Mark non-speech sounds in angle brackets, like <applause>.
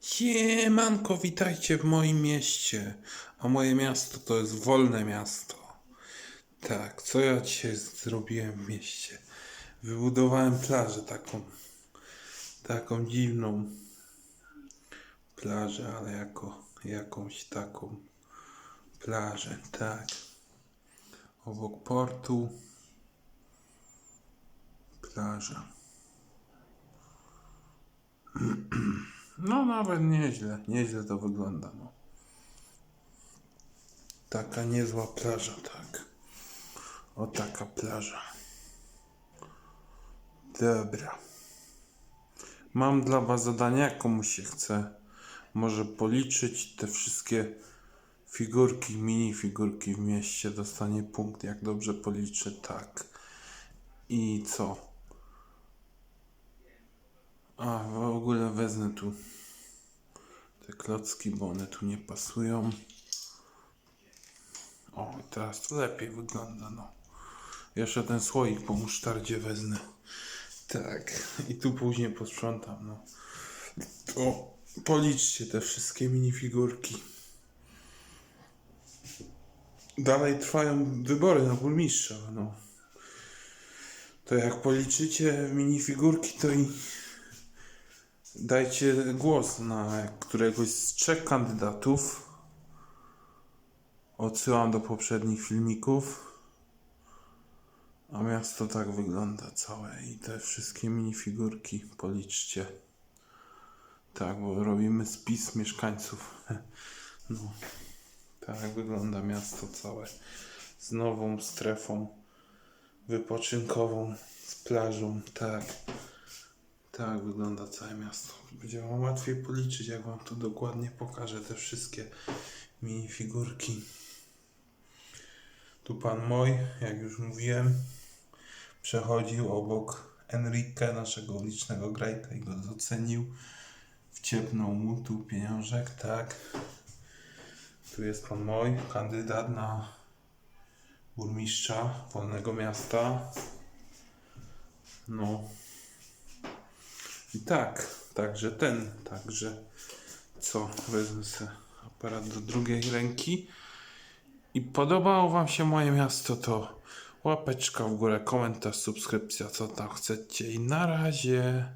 Siemanko, witajcie w moim mieście. A moje miasto to jest wolne miasto. Tak, co ja dzisiaj zrobiłem w mieście? Wybudowałem plażę taką, taką dziwną plażę, ale jako jakąś taką plażę, tak. Obok portu plaża. No nawet nieźle, nieźle to wygląda. No. Taka niezła plaża, tak. O taka plaża. Dobra. Mam dla was zadanie, jak komuś się chce. Może policzyć te wszystkie figurki, mini figurki w mieście. Dostanie punkt, jak dobrze policzy, tak. I co? A, w ogóle wezmę tu te klocki, bo one tu nie pasują. O, teraz to lepiej wygląda, no. Jeszcze ten słoik po musztardzie wezmę. Tak, i tu później posprzątam, no. To policzcie te wszystkie minifigurki. Dalej trwają wybory na burmistrza, no. To jak policzycie minifigurki, to i dajcie głos na któregoś z trzech kandydatów. Odsyłam do poprzednich filmików. A miasto tak wygląda całe i te wszystkie minifigurki policzcie. Tak, bo robimy spis mieszkańców. <laughs> No, tak wygląda miasto całe. Z nową strefą wypoczynkową, z plażą, tak. Tak wygląda całe miasto. Będzie wam łatwiej policzyć, jak wam to dokładnie pokażę, te wszystkie minifigurki. Tu pan Moj, jak już mówiłem, przechodził obok Enrique, naszego ulicznego grajka i go docenił. Wciepnął mu tu pieniążek, tak. Tu jest pan Moj, kandydat na burmistrza wolnego miasta. No. I tak, także ten, także co, wezmę sobie aparat do drugiej ręki. I podobało Wam się moje miasto, to łapeczka w górę, komentarz, subskrypcja, co tam chcecie i na razie.